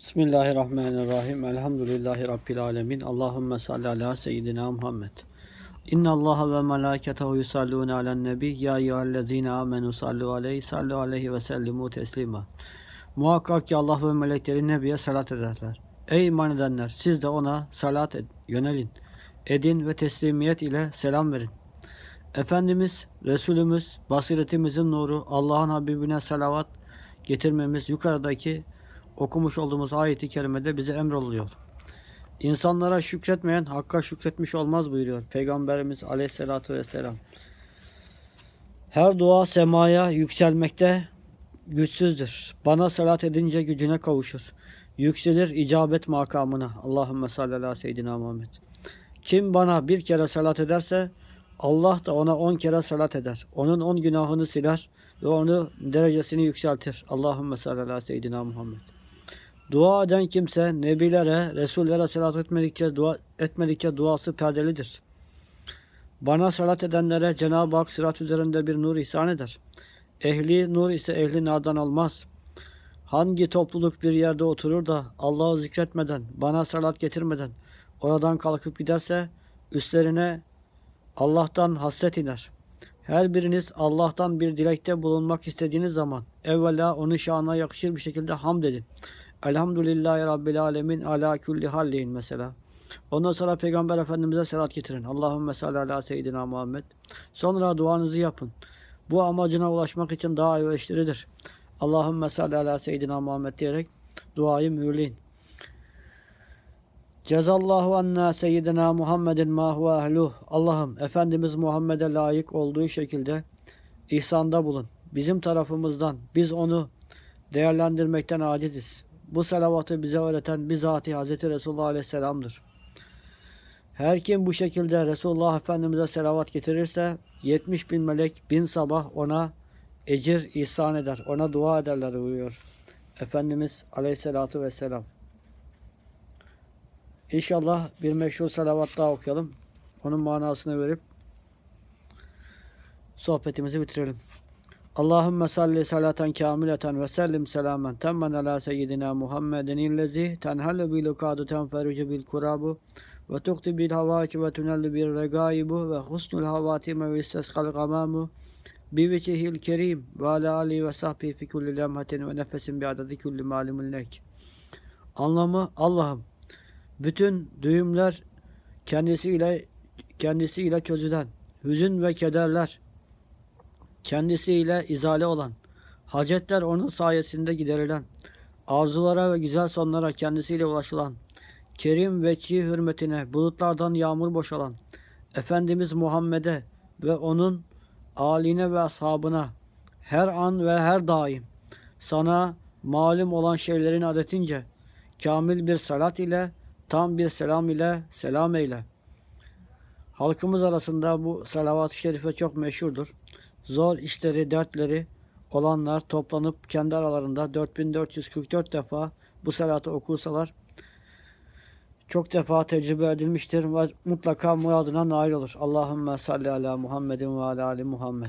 Bismillahirrahmanirrahim. Elhamdülillahi Rabbil alemin. Allahümme salli ala seyyidina Muhammed. İnna Allaha ve melâketehu yusallûne alen nebi. Ya eyyühellezîne amenu sallu aleyhi sallu aleyhi ve sellimu teslima. Muhakkak ki Allah ve melekleri Nebiye salat ederler. Ey iman edenler siz de ona salat ed- yönelin. Edin ve teslimiyet ile selam verin. Efendimiz, Resulümüz, basiretimizin nuru, Allah'ın Habibine salavat getirmemiz yukarıdaki okumuş olduğumuz ayeti kerimede bize emroluyor. İnsanlara şükretmeyen Hakk'a şükretmiş olmaz buyuruyor Peygamberimiz Aleyhisselatü Vesselam. Her dua semaya yükselmekte güçsüzdür. Bana salat edince gücüne kavuşur. Yükselir icabet makamına. Allahümme salli ala seyyidina Muhammed. Kim bana bir kere salat ederse Allah da ona on kere salat eder. Onun on günahını siler ve onu derecesini yükseltir. Allahümme salli ala seyyidina Muhammed. Dua eden kimse nebilere, resullere salat etmedikçe dua etmedikçe duası perdelidir. Bana salat edenlere Cenab-ı Hak sırat üzerinde bir nur ihsan eder. Ehli nur ise ehli nardan olmaz. Hangi topluluk bir yerde oturur da Allah'ı zikretmeden, bana salat getirmeden oradan kalkıp giderse üstlerine Allah'tan hasret iner. Her biriniz Allah'tan bir dilekte bulunmak istediğiniz zaman evvela onun şanına yakışır bir şekilde hamd edin. Elhamdülillahi Rabbil Alemin ala kulli hal deyin mesela. Ondan sonra Peygamber Efendimiz'e selat getirin. Allahümme salli ala seyyidina Muhammed. Sonra duanızı yapın. Bu amacına ulaşmak için daha elverişlidir. Allahümme salli ala seyyidina Muhammed diyerek duayı mühürleyin. Cezallahu anna seyyidina Muhammedin ma huve ehluh. Allah'ım Efendimiz Muhammed'e layık olduğu şekilde ihsanda bulun. Bizim tarafımızdan biz onu değerlendirmekten aciziz. Bu salavatı bize öğreten bizatihi Hz. Resulullah Aleyhisselam'dır. Her kim bu şekilde Resulullah Efendimiz'e selavat getirirse 70 bin melek bin sabah ona ecir ihsan eder. Ona dua ederler buyuruyor. Efendimiz Aleyhisselatü Vesselam. İnşallah bir meşhur salavat daha okuyalım. Onun manasını verip sohbetimizi bitirelim. Allahümme salli salaten kamileten ve sellim selamen temmen ala seyyidina Muhammedin illezi tenhallu bil ukadu tenferucu bil kurabu ve tukti bil havaki ve tunellu bil regaibu ve husnul havatime ve isteskal gamamu bi vecihil kerim ve ala ali ve sahbihi fi kulli lemhatin ve nefesin bi adadi kulli malimul lek. Anlamı Allah'ım bütün düğümler kendisiyle kendisiyle çözülen hüzün ve kederler kendisiyle izale olan, hacetler onun sayesinde giderilen, arzulara ve güzel sonlara kendisiyle ulaşılan, kerim ve çiğ hürmetine bulutlardan yağmur boşalan, Efendimiz Muhammed'e ve onun aline ve ashabına her an ve her daim sana malum olan şeylerin adetince kamil bir salat ile tam bir selam ile selam eyle. Halkımız arasında bu salavat-ı şerife çok meşhurdur zor işleri, dertleri olanlar toplanıp kendi aralarında 4444 defa bu salatı okursalar çok defa tecrübe edilmiştir ve mutlaka muradına nail olur. Allahümme salli ala Muhammedin ve ala ali Muhammed.